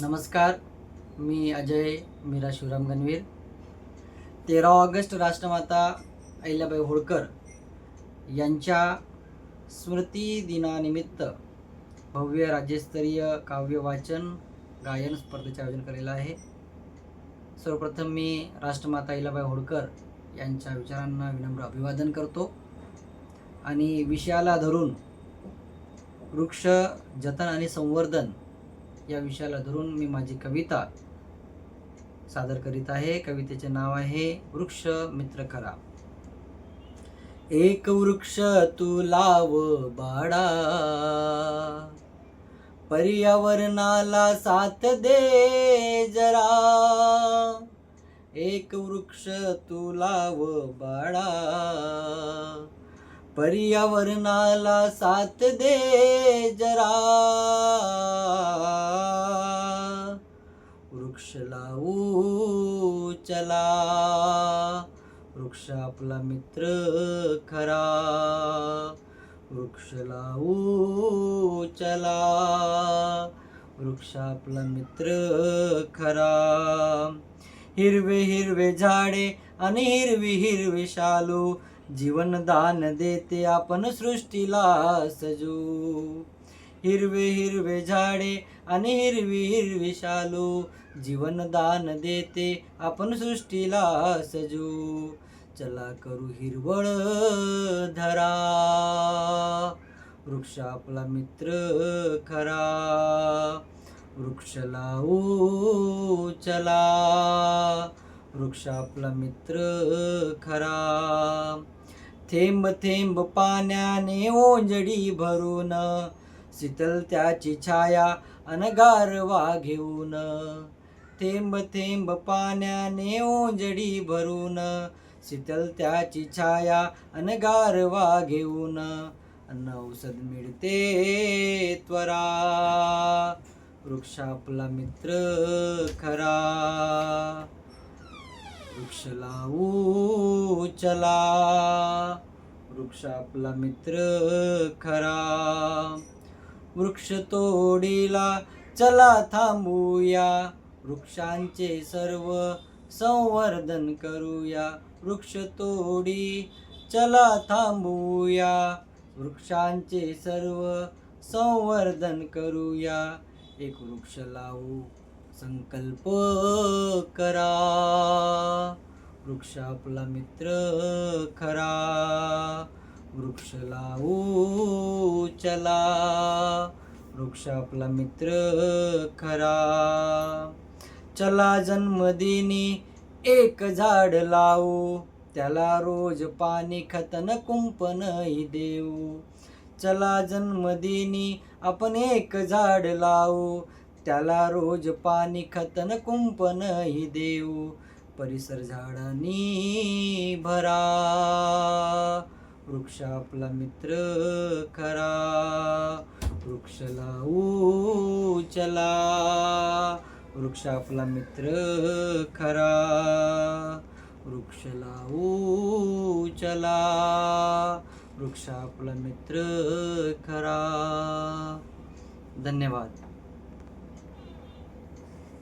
नमस्कार मी अजय मीरा शिवराम गणवीर. तेरा ऑगस्ट राष्ट्रमाता अहिल्याबाई होळकर यांच्या स्मृती दिनानिमित्त भव्य राज्यस्तरीय काव्य वाचन गायन स्पर्धेचे आयोजन केलेलं आहे. सर्वप्रथम मी राष्ट्रमाता अहिल्याबाई होळकर यांच्या विचारांना विनम्र अभिवादन करतो आणि विषयाला धरून वृक्ष जतन आणि संवर्धन या विषयाला धरून मी माझी कविता सादर करीत आहे. कवितेचे नाव आहे वृक्ष मित्र खरा एक वृक्ष तू लाव बाळा. पर्यावरणाला साथ दे जरा. एक वृक्ष तू लाव बाळा. पर्यावरणाला साथ दे जरा. वृक्ष लावू चला. वृक्ष आपला मित्र खरा. वृक्ष लावू चला. वृक्ष आपला मित्र खरा. हिरवे हिरवे झाडे आणि हिरवी हिरवी शालू. जीवनदान देते आपण सृष्टीला सजू. हिरवे हिरवे झाडे आणि हिरवी हिरवी शालू. जीवनदान देते आपण सृष्टीला सजू. चला करू हिरवळ धरा. वृक्ष आपला मित्र खरा. वृक्ष लावू चला. वृक्ष आपला मित्र खरा. थेंब थेंब पाण्याने ओंजडी भरून शीतल त्याची छाया अनगारवा घेऊन. थेंब थेंब पाण्याने ओंजडी भरून शीतल त्याची छाया अनगारवा घेऊन. अन्न औषध मिळते त्वरा वृक्ष आपला मित्र खरा. वृक्ष लावू चला. वृक्ष आपला मित्र खरा. वृक्ष तोडीला चला थांबूया. वृक्षांचे सर्व संवर्धन करूया. वृक्ष तोडी चला थांबूया. वृक्षांचे सर्व संवर्धन करूया. एक वृक्ष लावू संकल्प करा. वृक्ष आपला मित्र खरा. वृक्ष लावू चला. वृक्ष आपला मित्र खरा. चला जन्मदिनी एक झाड लावू त्याला रोज पाणी खतन कुंपणही देऊ. चला जन्मदिनी आपण एक झाड लावू त्याला रोज पाणी खतन कुंपणही देऊ. परिसर झाडांनी भरा. वृक्ष आपला मित्र खरा वृक्ष लावू चला. वृक्ष आपला मित्र खरा वृक्ष लावू चला. वृक्ष आपला मित्र खरा धन्यवाद.